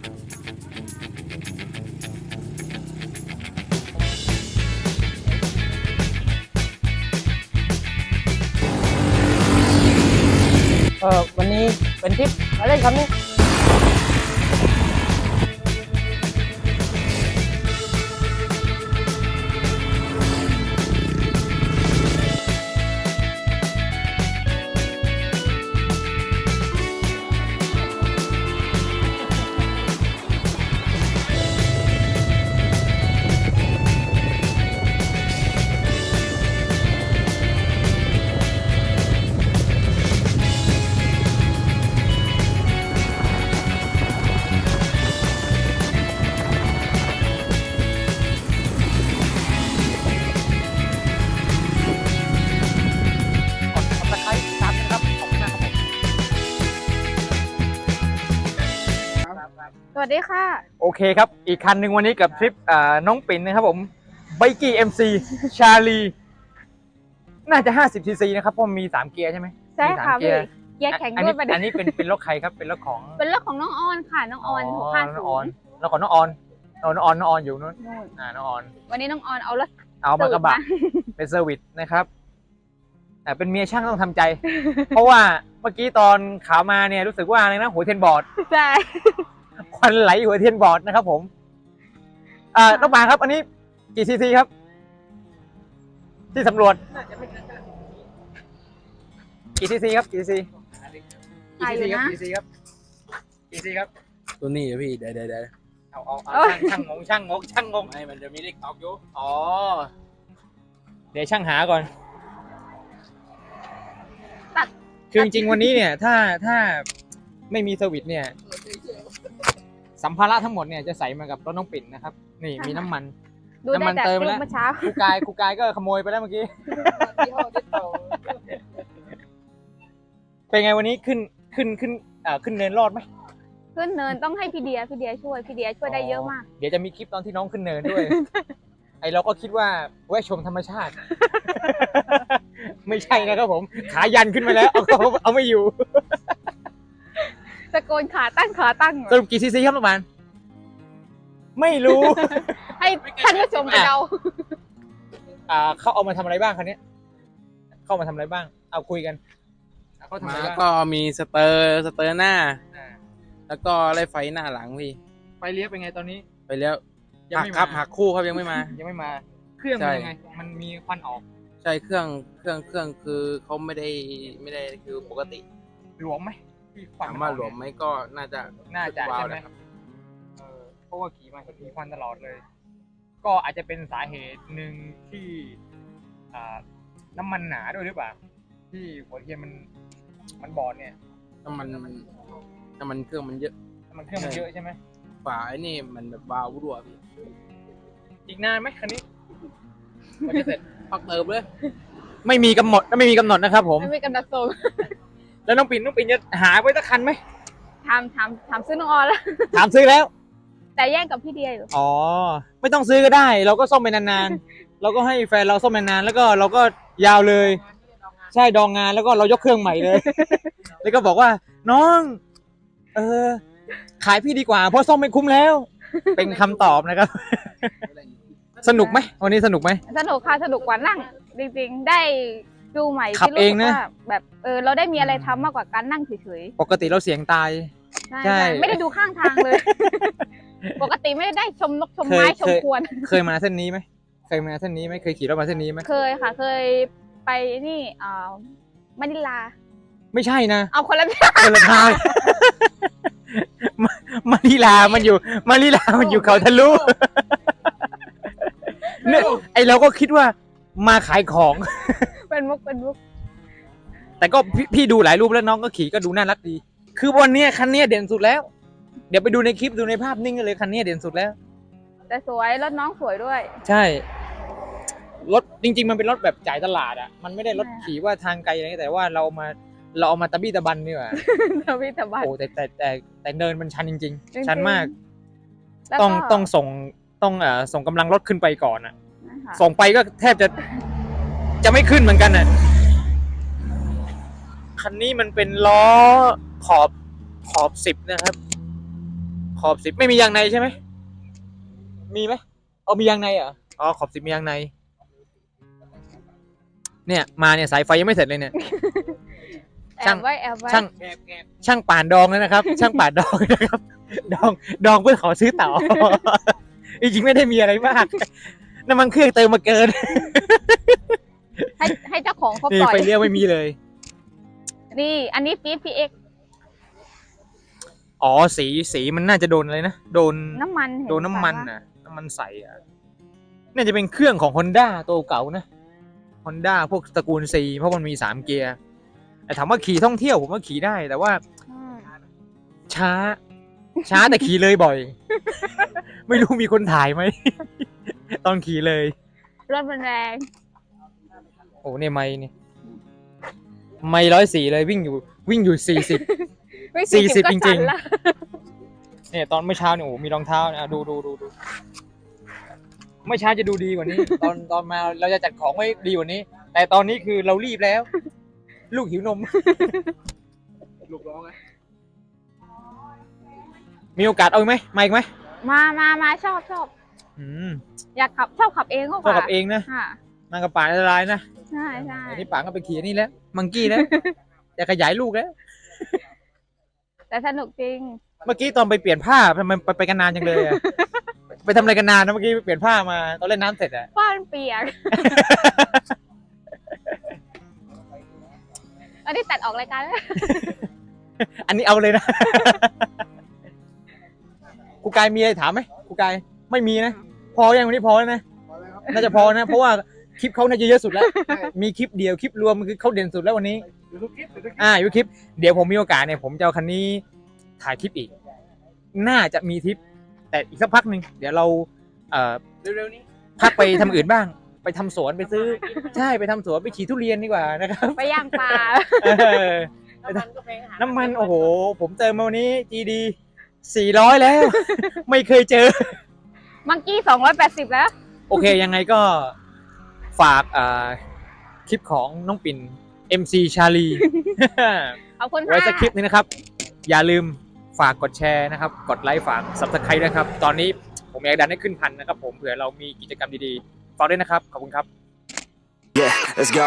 เออวันนี้เป็นทริปอะไรครับนี่ วัสดีค่ะ โอเคครับ อีกคันหนึ่งวันนี้กับทริปอ่าน้องปิ่นนะครับผมไบกี้เอ็มซีชาลีน่าจะ 50ซีซีนะครับเพราะมันมี3 เกียร์ใช่ไหมใช่มีสามค่ะเกีพี่ยร์เกียร์แข็งอันด้วนี้ยประเด็อันนนี้เป็นเป็นรถใครครับเป็นรถของ เป็นเรื่องของน้องออนค่ะน้องออนหกห้าน้ศูองออนนย์แล้วของน้องออนน้องออนน้องออนอยู่นู้นนู่นอ่าน้องออน วันนี้น้องออนเอารถเอามากระบะสูตรเป็นเซอร์วิสนะครับแต่เป็นเมียช่างต้องทำใจ เพราะว่าเมื่อกี้ตอนขามาเนี่ยรู้สึกว่าอะไรนะหัวเทียนบอร์ดใช่ ควันไหลหัวเทียนบอร์ดนะครับผม อ่าน้องปางครับ อันนี้กี่ซีซีครับ ที่สำรวจกี่ซีซีครับกี่ซีซีกี่ซีซีครับกี่ซีซีครับกี่ซีครับ ตัวนี้อะพี่เดี๋ยวเดี๋ยวเดี๋ยวเอาเอาเอาช่างช่างงงช่างงงช่างงงไม่มันจะมีเลขตอกอยู่อ๋อเดี๋ยวช่างหาก่อนตัดคือจริงๆวันนี้เนี่ย ถ้าถ้าไม่มีเซอร์วิสเนี่ย สัมภาระทั้งหมดเนี่ยจะใส่มากับรถน้องปิ่นนะครับ นี่มีน้ำมัน ดูน้ำมัได้นจากเติมรูแล้ปวเมื่อเช้าครูกายครูกายก็ขโมยไปแล้วเมื่อกี้ เป็นไงวันนี้ขึ้นขึ้นขึ้นเอ่อขึ้นเนินรอดไหมขึ้นเนินต้องให้พี่เดียพี่เดียช่วยพี่เดียช่วยได้เยอะมาก เดี๋ยวจะมีคลิปตอนที่น้องขึ้นเนินด้วย ไอเราก็คิดว่าแวะชมธรรมชาติ ไม่ใช่นะครับผม ขายันขึ้นมาแล้ว เอาเอาเอาไม่อยู่ ตะโกนขาตั้งขาตั้งสรุปกี่ซีซีครับประมาณไม่รู้ ให้ท่านผู้ชมไปเดาอ่าเขาเอามาทำอะไรบ้างคันนี้ยเข้ามาทำอะไรบ้าง เอาคุยกันอะเขาทำมาอะไรบ้างก็มีสเตอร์สเตอร์หน้า อ่าแล้วก็ไล่ไฟหน้าหลังพี่ไฟเลี้ยวเป็นไงตอนนี้ ไปแล้วยังหักไม่ครับมาหักคู่ครับยังไม่มา ยังไม่มา เครื่องใช่มันยังไง มันมีควันออกใช่เครื่องเครื่องเครื่องคือเขาไม่ได้ไม่ได้คือปกติหลวมไหม ที่ควันถามนว่าออกหลวมไหมก็น่าจะน่าจะวาวใช่ไหมนะครับเออเพราะว่าขี่มาเห็นมีควันตลอดเลย ก็อาจจะเป็นสาเหตุหนึ่งที่อ่าน้ำมันหนาด้วยหรือเปล่า ที่หัวเทียนมันมันบอดเนี่ยน้ำมันน้ำมันเครื่องมันเยอะน้ำมันเครื่องมันเยอะใช่ไหมฝาไอ้นี่มันแบบวาวรั่วพี่อีกนานไหมคันนี้มันจะเสร็จพักเติมเลย ไม่มีกำหนดไม่มีกำหนดนะครับผม ไม่มีกำลังส่ง แล้วน้องปิ่นน้องปิ่นจะหาไว้สักคันไหมถามถามถามซื้อน้องออนแล้ว ถามซื้อแล้ว แต่แย่งกับพี่เดียอยู่อ๋อ ไม่ต้องซื้อก็ได้ เราก็ซ่อมไปนานๆ เราก็ให้แฟนเราซ่อมไปนานๆแล้วก็เราก็ยาวเลย ใช่ดองงานแล้วก็เรายกเครื่องใหม่เลย แล้วก็บอกว่า น้อง เออ ขายพี่ดีกว่า เพราะซ่อมไม่คุ้มแล้ว เป็นคำตอบนะครับ สนุกไหมวันนี้สนุกไหมสนุกค่ะสนุกกว่านั่ง จริงๆ ได้ ดูใหม่ขับที่รู้เองสึกนะ ว่าแบบเออเราได้มีอะไรทำมากกว่าการนั่งเฉยปกติเราเสียงตาย ๆใช่ใช่ ใช่ไม่ได้ดูข้างทางเลย ปกติไม่ได้ชมนกชมเคยไม้ชมเคยควร เคยมาเส้นนี้ไหมเคยมาเส้นนี้ไหมเคยขี่รถมาเส้นนี้ไหมเคยค่ะ เคยไปนี่เอ่อมะนิลา ไม่ใช่นะเอาคนละคนละทางมามาลีลามันอยู่มาลีลามันอยู่เขาทะลุเนี่ยไอเราก็คิดว่ามาขายของ เป็นมุกเป็นมุกแต่ก็พี่พี่ดูหลายรูปแล้วน้องก็ขี่ก็ดูน่ารักดี คือวันเนี้ยคันเนี้ยเด่นสุดแล้ว เดี๋ยวไปดูในคลิปดูในภาพนิ่งกันเลยคันเนี้ยเด่นสุดแล้ว แต่สวยรถน้องสวยด้วย ใช่ รถจริง ๆ มันเป็นรถแบบจ่ายตลาดอะ มันไม่ได้รถใช่ค่ะขี่ว่าทางไกลอะไรแต่ว่าเรามาเราเอามาตะบี้ตะบันนี่หว่า ทวิตบัตโอ้แต่แต่แต่แต่เนินมันชันจริงจริงๆๆชันมาก แล้วต้องก็ต้องส่งต้องเอ่อส่งกำลังรถขึ้นไปก่อนอะ นะคะส่งไปก็แทบจะ จะไม่ขึ้นเหมือนกันอะคันนี้มันเป็นล้อขอบขอบสิบนะครับขขอบสิบไม่มียางในใช่ไหมมีไหมเอามียางในเหรออ๋อขอบสิบมียางใน เนี่ยมาเนี่ยสายไฟยังไม่เสร็จเลยเนี่ย แอช่าง บไว้แอบไว้ช่างช่างป่านดองแล้วนะครับ ช่างป่านดองนะครับ ดองดองเพื่อขอซื้อเต่า จริงๆไม่ได้มีอะไรมากน้ำมันเครื่องเติมมาเกิน ให้ให้เจ้าของเขานี่ปล่อย ไฟเลี้ยวไม่มีเลย นี่ อันนี้ฟีดพีเอ็กอ๋อสีสีมันน่าจะโดนอะไรนะ โดน น้ำมันเห็โดนน้ำมันปะนะน้ำมันใสอะน่าจะเป็นเครื่องของ Honda ตัวเก่านะ Honda พวกตระกูล C เพราะมันมีสามเกียร์แต่ถามว่าขี่ท่องเที่ยวผมว่าขี่ได้ แต่ว่าอืมช้า ช้าแต่ขี่เลยบ่อย ไม่รู้มีคนถ่ายไหม ตอนขี่เลยรถมันแรง โอ้เนี่ยไม่เนี่ยไม่ร้อยสี่เลยวิ่งอยู่วิ่งอยู่สี่สิบ ไม่สี่สิบก็จริงๆ สั่นละเนี่ยตอนเมื่อเช้าเนี่ยโอ้โหมีรองเท้าเนี่ยอะดูดูดูดูเมื่อเช้าจะดูดีกว่านี้ ตอนตอนมาเราจะจัดของไว้ดีกว่านี้ แต่ตอนนี้คือเรารีบแล้ว ลูกหิวนม ลูกร้องไงมีโอกาสเอาอีกไหมมาอีกไหมมามามาชอบชอบอืมอยากขับชอบขับเองก็ชอบกับเองนะ ค่ะ นางกับป่าอันตรายนะใช่ใช่อันนี้ป่าก็ไปขี่อันนี่แล้ว มังกี้แล้วจะขยายลูกแล้ว แต่สนุกจริง เมื่อกี้ตอนไปเปลี่ยนผ้าทำไมไปไปกันนานจังเลยอะไปทำอะไรกันนานนะเมื่อกี้ไปเปลี่ยนผ้ามาตอนเล่นน้ำเสร็จอะฟ้านเปียก อันนี้ตัดออกรายการแล้วอันนี้เอาเลยนะ ครูกายมีอะไรถามไหมครูกายไม่มีนะ พอยังวันนี้พอแล้วนะ น่าจะพอนะ เพราะว่า คลิปเขาน่าจะเยอะสุดแล้ว มีคลิปเดียวคลิปรวมคือเขาเด่นสุดแล้ววันนี้ ดูทุกคลิปดูทุกคลิปอ่าอยู่คลิป เดี๋ยวผมมีโอกาสเนี่ยผมจะเอาคันนี้ถ่ายคลิปอีก น่าจะมีทริป แต่อีกสักพักหนึ่งเดี๋ยวเราเอ่อเร็วๆนี้พักไปทำอื่นบ้าง ไปทำสวนไปซื้อ ใช่ไปทำสวนไปขี่ทุเรียนดีกว่านะครับไปย่างปลา เออ น้ำมันก็แพงอาหารน้ำมันโอ้โห ผมเติมมาวันนี้ GD 400 แล้ว ไม่เคยเจอ มังกี้สองร้อยแปดสิบแล้ว โอเคยังไงก็ ฝากอ่าคลิปของน้องปิ่น MC ชาลี ขอบคุณไว้ค่ะสักคลิปนึงนะครับ อย่าลืมฝากกดแชร์นะครับ กดไลค์ฝาก subscribe นะครับ ตอนนี้ผมอยากดันให้ขึ้นพันนะครับ ผมเผื่อเรามีกิจกรรมดีๆ ฝากด้วยนะครับ ขอบคุณครับ Yeah, let's go.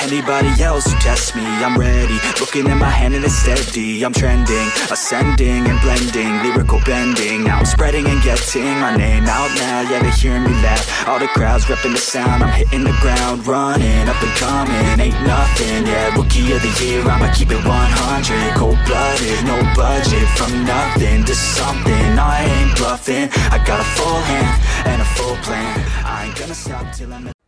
anybody else who tests me. I'm ready. Looking at my hand and it's steady. I'm trending, ascending and blending. Lyrical bending. Now I'm spreading and getting my name out now. Yeah, they hearing me laugh. All the crowds repping the sound. I'm hitting the ground, running up and coming. Ain't nothing. Yeah, rookie of the year. I'ma keep it 100. Cold blooded, no budget. From nothing to something. I ain't bluffing. I got a full hand and a full plan. I ain't gonna stop till I'm.